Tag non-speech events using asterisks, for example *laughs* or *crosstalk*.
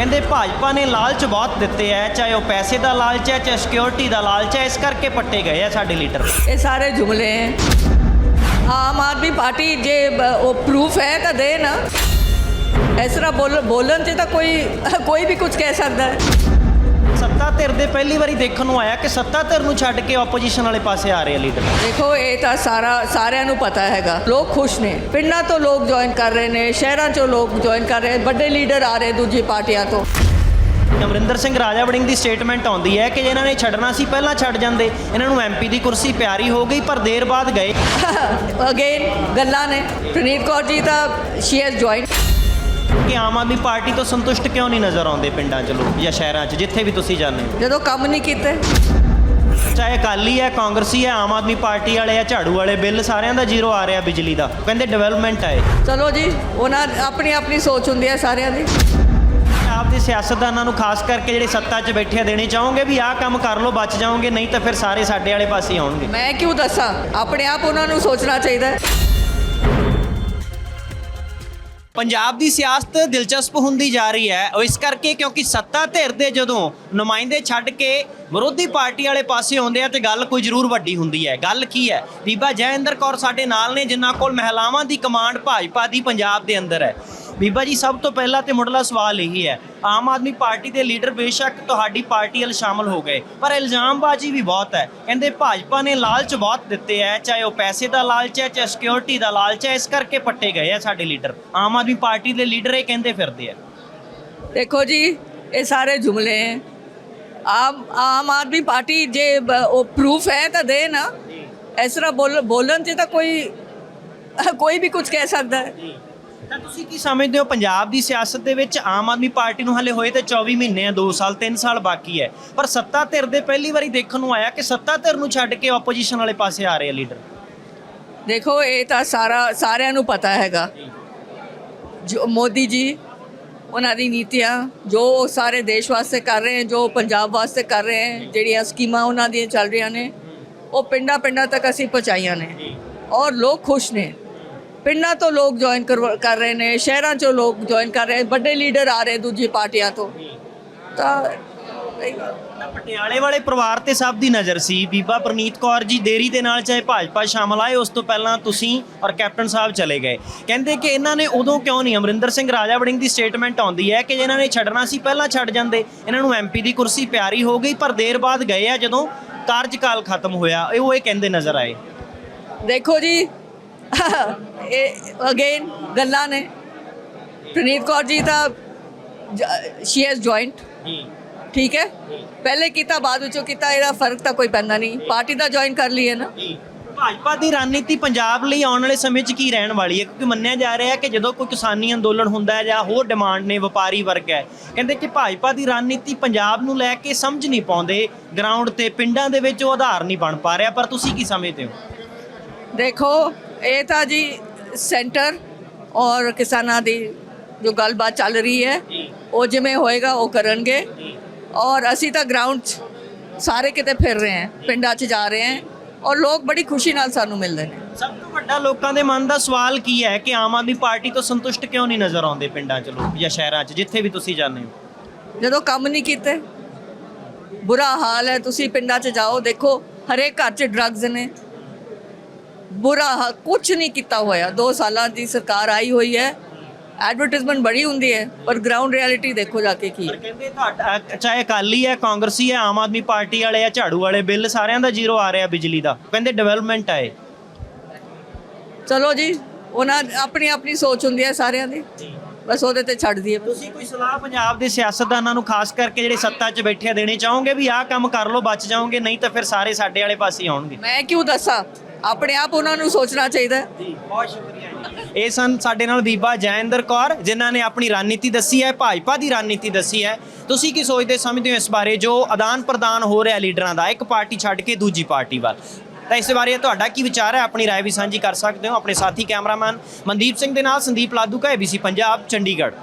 ਕਹਿੰਦੇ ਭਾਜਪਾ ਨੇ ਲਾਲਚ ਬਹੁਤ ਦਿੱਤੇ ਹੈ ਚਾਹੇ ਉਹ ਪੈਸੇ ਦਾ ਲਾਲਚ ਹੈ ਚਾਹੇ ਸਿਕਿਉਰਿਟੀ ਦਾ ਲਾਲਚ ਹੈ ਇਸ ਕਰਕੇ ਪੱਟੇ ਗਏ ਆ ਸਾਡੇ ਲੀਡਰ। ਇਹ ਸਾਰੇ ਜੁਮਲੇ ਹੈ ਆਮ ਆਦਮੀ ਪਾਰਟੀ ਜੇ ਉਹ ਪ੍ਰੂਫ ਹੈ ਤਾਂ ਦੇ ਨਾ। ਇਸ ਤਰ੍ਹਾਂ ਬੋਲ, ਬੋਲਣ 'ਚ ਤਾਂ ਕੋਈ ਕੋਈ ਵੀ ਕੁਝ ਕਹਿ ਸਕਦਾ ਹੈ। ਧਿਰ ਦੇ ਪਹਿਲੀ ਵਾਰੀ ਦੇਖਣ ਨੂੰ ਆਇਆ ਕਿ ਸੱਤਾ ਧਿਰ ਨੂੰ ਛੱਡ ਕੇ ਆਪੋਜੀਸ਼ਨ ਵਾਲੇ ਪਾਸੇ ਆ ਰਹੇ ਆ ਲੀਡਰ ਦੇਖੋ ਇਹ ਤਾਂ ਸਾਰਾ ਸਾਰਿਆਂ ਨੂੰ ਪਤਾ ਹੈਗਾ। ਲੋਕ ਖੁਸ਼ ਨੇ। ਪਿੰਡਾਂ ਤੋਂ ਲੋਕ ਜੁਆਇਨ ਕਰ ਰਹੇ ਨੇ ਸ਼ਹਿਰਾਂ 'ਚੋਂ ਲੋਕ ਜੁਆਇਨ ਕਰ ਰਹੇ ਵੱਡੇ ਲੀਡਰ ਆ ਰਹੇ ਦੂਜੀ ਪਾਰਟੀਆਂ ਤੋਂ। ਅਮਰਿੰਦਰ ਸਿੰਘ ਰਾਜਾ ਵੜਿੰਗ ਦੀ ਸਟੇਟਮੈਂਟ ਆਉਂਦੀ ਹੈ ਕਿ ਇਹਨਾਂ ਨੇ ਛੱਡਣਾ ਸੀ ਪਹਿਲਾਂ ਛੱਡ ਜਾਂਦੇ। ਇਹਨਾਂ ਨੂੰ ਐਮਪੀ ਦੀ ਕੁਰਸੀ ਪਿਆਰੀ ਹੋ ਗਈ ਪਰ ਦੇਰ ਬਾਅਦ ਗਏ। *laughs* ਅਗੇਨ ਗੱਲਾਂ ਨੇ। ਪ੍ਰਨੀਤ ਕੌਰ ਜੀ ਤਾਂ ਸ਼ੀ ਹੈਜ਼ ਜੁਆਇਨ ਕਿ ਆਮ ਆਦਮੀ ਪਾਰਟੀ ਤੋਂ ਸੰਤੁਸ਼ਟ ਕਿਉਂ ਨਹੀਂ ਨਜ਼ਰ ਆਉਂਦੇ ਪਿੰਡਾਂ 'ਚ ਲੋਕ ਜਾਂ ਸ਼ਹਿਰਾਂ 'ਚ ਜਿੱਥੇ ਵੀ ਤੁਸੀਂ ਜਾਂਦੇ ਹੋ? ਜਦੋਂ ਕੰਮ ਨਹੀਂ ਕੀਤੇ। ਚਾਹੇ ਅਕਾਲੀ ਹੈ ਕਾਂਗਰਸੀ ਹੈ ਆਮ ਆਦਮੀ ਪਾਰਟੀ ਵਾਲੇ ਆ ਝਾੜੂ ਵਾਲੇ ਬਿੱਲ ਸਾਰਿਆਂ ਦਾ ਜ਼ੀਰੋ ਆ ਰਿਹਾ ਬਿਜਲੀ ਦਾ। ਕਹਿੰਦੇ ਡਿਵੈਲਪਮੈਂਟ ਇਹ। ਚਲੋ ਜੀ ਉਹਨਾਂ ਆਪਣੀ ਆਪਣੀ ਸੋਚ ਹੁੰਦੀ ਹੈ ਸਾਰਿਆਂ ਦੀ। ਆਪ ਦੇ ਸਿਆਸਤਦਾਨਾਂ ਨੂੰ ਖਾਸ ਕਰਕੇ ਜਿਹੜੇ ਸੱਤਾ 'ਚ ਬੈਠੇ ਦੇਣੀ ਚਾਹੋਗੇ ਵੀ ਆਹ ਕੰਮ ਕਰ ਲਓ ਬਚ ਜਾਓਗੇ ਨਹੀਂ ਤਾਂ ਫਿਰ ਸਾਰੇ ਸਾਡੇ ਵਾਲੇ ਪਾਸੇ ਆਉਣਗੇ। ਮੈਂ ਕਿਉਂ ਦੱਸਾਂ? ਆਪਣੇ ਆਪ ਉਹਨਾਂ ਨੂੰ ਸੋਚਣਾ ਚਾਹੀਦਾ ਹੈ। ਪੰਜਾਬ ਦੀ ਸਿਆਸਤ ਦਿਲਚਸਪ ਹੁੰਦੀ ਜਾ ਰਹੀ ਹੈ। ਉਹ ਇਸ ਕਰਕੇ ਕਿਉਂਕਿ ਸੱਤਾ ਧਿਰ ਦੇ ਜਦੋਂ ਨੁਮਾਇੰਦੇ ਛੱਡ ਕੇ ਵਿਰੋਧੀ ਪਾਰਟੀ ਵਾਲੇ ਪਾਸੇ ਆਉਂਦੇ ਆ ਤੇ ਗੱਲ ਕੋਈ ਜ਼ਰੂਰ ਵੱਡੀ ਹੁੰਦੀ ਹੈ। ਗੱਲ ਕੀ ਹੈ? ਬੀਬਾ ਜੈਇੰਦਰ ਕੌਰ ਸਾਡੇ ਨਾਲ ਨੇ, ਜਿਨ੍ਹਾਂ ਕੋਲ ਮਹਿਲਾਵਾਂ ਦੀ ਕਮਾਂਡ ਭਾਜਪਾ ਦੀ ਪੰਜਾਬ ਦੇ ਅੰਦਰ ਹੈ। ਬੀਬਾ ਜੀ ਸਭ ਤੋਂ ਪਹਿਲਾਂ ਤੇ ਮੁੱਢਲਾ ਸਵਾਲ ਇਹੀ ਹੈ ਆਮ ਆਦਮੀ ਪਾਰਟੀ ਦੇ ਲੀਡਰ ਬੇਸ਼ੱਕ ਤੁਹਾਡੀ ਪਾਰਟੀ ਵੱਲ ਸ਼ਾਮਲ ਹੋ ਗਏ ਪਰ ਇਲਜ਼ਾਮਬਾਜ਼ੀ ਵੀ ਬਹੁਤ ਹੈ। ਕਹਿੰਦੇ ਭਾਜਪਾ ਨੇ ਲਾਲਚ ਬਹੁਤ ਦਿੱਤੇ ਹੈ ਚਾਹੇ ਉਹ ਪੈਸੇ ਦਾ ਲਾਲਚ ਹੈ ਚਾਹੇ ਸਿਕਿਉਰਿਟੀ ਦਾ ਲਾਲਚ ਹੈ ਇਸ ਕਰਕੇ ਪੱਟੇ ਗਏ ਆ ਸਾਡੇ ਲੀਡਰ। ਆਮ ਆਦਮੀ ਪਾਰਟੀ ਦੇ ਲੀਡਰ ਇਹ ਕਹਿੰਦੇ ਫਿਰਦੇ ਆ। ਦੇਖੋ ਜੀ ਇਹ ਸਾਰੇ ਜੁਮਲੇ ਹੈ। ਆਮ ਆਮ ਆਦਮੀ ਪਾਰਟੀ ਜੇ ਉਹ ਪ੍ਰੂਫ ਹੈ ਤਾਂ ਦੇ ਨਾ। ਇਸ ਤਰ੍ਹਾਂ ਬੋਲ ਬੋਲਣ 'ਚ ਤਾਂ ਕੋਈ ਕੋਈ ਵੀ ਕੁਝ ਕਹਿ ਸਕਦਾ ਹੈ। ਤਾਂ ਤੁਸੀਂ ਕੀ ਸਮਝਦੇ ਹੋ? ਪੰਜਾਬ ਦੀ ਸਿਆਸਤ ਦੇ ਵਿੱਚ ਆਮ ਆਦਮੀ ਪਾਰਟੀ ਨੂੰ ਹਲੇ ਹੋਏ ਤੇ 24 ਮਹੀਨੇ ਆ 2 ਸਾਲ 3 ਸਾਲ ਬਾਕੀ ਹੈ। ਪਰ ਸੱਤਾ ਧਿਰ ਦੇ ਪਹਿਲੀ ਵਾਰੀ ਦੇਖਣ ਨੂੰ ਆਇਆ ਕਿ ਸੱਤਾ ਧਿਰ ਨੂੰ ਛੱਡ ਕੇ ਆਪੋਜੀਸ਼ਨ ਵਾਲੇ ਪਾਸੇ ਆ ਰਹੇ ਆ ਲੀਡਰ ਦੇਖੋ, ਇਹ ਤਾਂ ਸਾਰਾ, ਸਾਰਿਆਂ ਨੂੰ ਪਤਾ ਹੈਗਾ। ਜੋ ਮੋਦੀ ਜੀ, ਉਹਨਾਂ ਦੀ ਨੀਤੀਆਂ, ਜੋ ਸਾਰੇ ਦੇਸ਼ ਵਾਸਤੇ ਕਰ ਰਹੇ ਹਨ ਜੋ ਪੰਜਾਬ ਵਾਸਤੇ ਕਰ ਰਹੇ ਹਨ ਜਿਹੜੀਆਂ ਸਕੀਮਾਂ ਉਹਨਾਂ ਦੀਆਂ ਚੱਲ ਰਹੀਆਂ ਨੇ, ਉਹ ਪਿੰਡਾਂ ਪਿੰਡਾਂ ਤੱਕ ਅਸੀਂ ਪਹੁੰਚਾਈਆਂ ਨੇ। ਔਰ ਲੋਕ ਖੁਸ਼ ਨੇ। ਪਿੰਡਾਂ ਤੋਂ ਲੋਕ ਜੁਆਇਨ ਕਰ ਰਹੇ ਨੇ ਸ਼ਹਿਰਾਂ 'ਚੋਂ ਲੋਕ ਜੁਆਇਨ ਕਰ ਰਹੇ ਵੱਡੇ ਲੀਡਰ ਆ ਰਹੇ ਦੂਜੀ ਪਾਰਟੀਆਂ ਤੋਂ। ਤਾਂ ਪਟਿਆਲੇ ਵਾਲੇ ਪਰਿਵਾਰ ਤੇ ਸਭ ਦੀ ਨਜ਼ਰ ਸੀ। ਬੀਬਾ ਪ੍ਰਨੀਤ ਕੌਰ ਜੀ ਦੇਰੀ ਦੇ ਨਾਲ ਚਾਹੇ ਭਾਜਪਾ ਸ਼ਾਮਲ ਆਏ ਉਸ ਤੋਂ ਪਹਿਲਾਂ ਤੁਸੀਂ ਔਰ ਕੈਪਟਨ ਸਾਹਿਬ ਚਲੇ ਗਏ। ਕਹਿੰਦੇ ਕਿ ਇਹਨਾਂ ਨੇ ਉਦੋਂ ਕਿਉਂ ਨਹੀਂ ਅਮਰਿੰਦਰ ਸਿੰਘ ਰਾਜਾ ਵੜਿੰਗ ਦੀ ਸਟੇਟਮੈਂਟ ਆਉਂਦੀ ਹੈ ਕਿ ਇਹਨਾਂ ਨੇ ਛੱਡਣਾ ਸੀ ਪਹਿਲਾਂ ਛੱਡ ਜਾਂਦੇ। ਇਹਨਾਂ ਨੂੰ ਐਮਪੀ ਦੀ ਕੁਰਸੀ ਪਿਆਰੀ ਹੋ ਗਈ ਪਰ ਦੇਰ ਬਾਅਦ ਗਏ ਆ ਜਦੋਂ ਕਾਰਜਕਾਲ ਖਤਮ ਹੋਇਆ। ਇਹ ਉਹ ਇਹ ਕਹਿੰਦੇ ਨਜ਼ਰ ਆਏ। ਦੇਖੋ ਜੀ *laughs* ਇਹ ਅਗੇਨ ਗੱਲਾਂ ਨੇ। ਪ੍ਰਨੀਤ ਕੌਰ ਜੀ ਤਾਂ ਸ਼ੀ ਹੈਜ਼ ਜੁਆਇੰਟ ਠੀਕ ਹੈ? ਪਹਿਲੇ ਕੀਤਾ ਬਾਅਦ ਵਿੱਚੋਂ ਕੀਤਾ ਇਹਦਾ ਫ਼ਰਕ ਤਾਂ ਕੋਈ ਪੈਂਦਾ ਨਹੀਂ। ਪਾਰਟੀ ਦਾ ਜੁਆਇਨ ਕਰ ਲਈ ਹੈ ਨਾ। ਭਾਜਪਾ ਦੀ ਰਣਨੀਤੀ ਪੰਜਾਬ ਲਈ ਆਉਣ ਵਾਲੇ ਸਮੇਂ 'ਚ ਕੀ ਰਹਿਣ ਵਾਲੀ ਹੈ? ਕਿਉਂਕਿ ਮੰਨਿਆ ਜਾ ਰਿਹਾ ਹੈ ਕਿ ਜਦੋਂ ਕੋਈ ਕਿਸਾਨੀ ਅੰਦੋਲਨ ਹੁੰਦਾ ਹੈ ਜਾਂ ਹੋਰ ਡਿਮਾਂਡ ਨੇ ਵਪਾਰੀ ਵਰਗ ਹੈ ਕਹਿੰਦੇ ਕਿ ਭਾਜਪਾ ਦੀ ਰਣਨੀਤੀ ਪੰਜਾਬ ਨੂੰ ਲੈ ਕੇ ਸਮਝ ਨਹੀਂ ਪਾਉਂਦੇ। ਗਰਾਊਂਡ ਤੇ ਪਿੰਡਾਂ ਦੇ ਵਿੱਚ ਉਹ ਆਧਾਰ ਨਹੀਂ ਬਣ ਪਾ ਰਿਹਾ ਪਰ ਤੁਸੀਂ ਕੀ ਸਮਝਦੇ ਹੋ? ਦੇਖੋ ਇਹ ਤਾਂ ਜੀ ਸੈਂਟਰ ਔਰ ਕਿਸਾਨਾਂ ਦੀ ਜੋ ਗੱਲਬਾਤ ਚੱਲ ਰਹੀ ਹੈ ਉਹ ਜਿਵੇਂ ਹੋਏਗਾ ਉਹ ਕਰਨਗੇ। ਔਰ ਅਸੀਂ ਤਾਂ ਗਰਾਊਂਡ 'ਚ ਸਾਰੇ ਕਿਤੇ ਫਿਰ ਰਹੇ ਹਾਂ ਪਿੰਡਾਂ 'ਚ ਜਾ ਰਹੇ ਹਾਂ ਔਰ ਲੋਕ ਬੜੀ ਖੁਸ਼ੀ ਨਾਲ ਸਾਨੂੰ ਮਿਲਦੇ ਨੇ। ਸਭ ਤੋਂ ਵੱਡਾ ਲੋਕਾਂ ਦੇ ਮਨ ਦਾ ਸਵਾਲ ਕੀ ਹੈ ਕਿ ਆਮ ਆਦਮੀ ਪਾਰਟੀ ਤੋਂ ਸੰਤੁਸ਼ਟ ਕਿਉਂ ਨਹੀਂ ਨਜ਼ਰ ਆਉਂਦੇ ਪਿੰਡਾਂ 'ਚ ਲੋਕ ਜਾਂ ਸ਼ਹਿਰਾਂ 'ਚ ਜਿੱਥੇ ਵੀ ਤੁਸੀਂ ਜਾਂਦੇ ਹੋ? ਜਦੋਂ ਕੰਮ ਨਹੀਂ ਕੀਤੇ ਬੁਰਾ ਹਾਲ ਹੈ ਤੁਸੀਂ ਪਿੰਡਾਂ 'ਚ ਜਾਓ ਦੇਖੋ ਹਰੇਕ ਘਰ 'ਚ ਡਰੱਗਸ ਨੇ। ਬੁਰਾ ਕੁਝ ਨਹੀਂ ਕੀਤਾ ਹੋਇਆ। 2 ਸਾਲਾਂ ਦੀ ਸਰਕਾਰ ਆਈ ਹੋਈ ਹੈ। ਐਡਵਰਟਾਈਜ਼ਮੈਂਟ ਬੜੀ ਹੁੰਦੀ ਹੈ ਪਰ ਗਰਾਊਂਡ ਰਿਐਲਿਟੀ ਦੇਖੋ ਜਾ ਕੇ ਕੀ। ਹੈ ਪਰ ਕਹਿੰਦੇ ਤੁਹਾਡਾ ਚਾਹੇ ਅਕਾਲੀ ਹੈ ਕਾਂਗਰਸੀ ਹੈ ਆਮ ਆਦਮੀ ਪਾਰਟੀ ਵਾਲੇ ਆ ਝਾੜੂ ਵਾਲੇ ਬਿੱਲ ਸਾਰਿਆਂ ਦਾ ਜ਼ੀਰੋ ਆ ਰਿਹਾ ਬਿਜਲੀ ਦਾ। ਕਹਿੰਦੇ ਡਿਵੈਲਪਮੈਂਟ ਇਹ। ਚਲੋ ਜੀ ਉਹਨਾਂ ਆਪਣੀ ਆਪਣੀ ਸੋਚ ਹੁੰਦੀ ਹੈ ਸਾਰਿਆਂ ਦੀ। ਬਸ ਉਹਦੇ ਤੇ ਛੱਡ ਦਈਏ ਤੁਸੀਂ ਕੋਈ ਸਲਾਹ ਪੰਜਾਬ ਦੇ ਸਿਆਸਤਦਾਨਾਂ ਨੂੰ ਖਾਸ ਕਰਕੇ ਜਿਹੜੇ ਸੱਤਾ 'ਚ ਬੈਠੇ ਦੇਣੀ ਚਾਹੋਗੇ ਵੀ ਆਹ ਕੰਮ ਕਰ ਲਓ ਬਚ ਜਾਓਗੇ ਨਹੀਂ ਤਾਂ ਫਿਰ ਸਾਰੇ ਸਾਡੇ ਵਾਲੇ ਪਾਸੇ ਆਉਣਗੇ? ਮੈਂ ਕਿਉਂ ਦੱਸਾਂ? ਆਪਣੇ ਆਪ ਉਹਨਾਂ ਨੂੰ ਸੋਚਣਾ ਚਾਹੀਦਾ। ਜੀ ਬਹੁਤ ਸ਼ੁਕਰੀਆ ਇਹ ਸਨ ਸਾਡੇ ਨਾਲ ਬੀਬਾ ਜੈਇੰਦਰ ਕੌਰ ਜਿਨ੍ਹਾਂ ਨੇ ਆਪਣੀ ਰਣਨੀਤੀ ਦੱਸੀ ਹੈ ਭਾਜਪਾ ਦੀ ਰਣਨੀਤੀ ਦੱਸੀ ਹੈ। ਤੁਸੀਂ ਕੀ ਸੋਚਦੇ ਸਮਝਦੇ ਹੋ ਇਸ ਬਾਰੇ ਜੋ ਆਦਾਨ ਪ੍ਰਦਾਨ ਹੋ ਰਿਹਾ ਲੀਡਰਾਂ ਦਾ ਇੱਕ ਪਾਰਟੀ ਛੱਡ ਕੇ ਦੂਜੀ ਪਾਰਟੀ ਵੱਲ? ਤਾਂ ਇਸ ਬਾਰੇ ਤੁਹਾਡਾ ਕੀ ਵਿਚਾਰ ਹੈ ਆਪਣੀ رائے ਵੀ ਸਾਂਝੀ ਕਰ ਸਕਦੇ ਹੋ ਆਪਣੇ ਸਾਥੀ ਕੈਮਰਾਮੈਨ ਮਨਦੀਪ ਸਿੰਘ ਦੇ ਨਾਲ ਸੰਦੀਪ ਲਾਦੂ ਕਾ ABC ਪੰਜਾਬ ਚੰਡੀਗੜ੍ਹ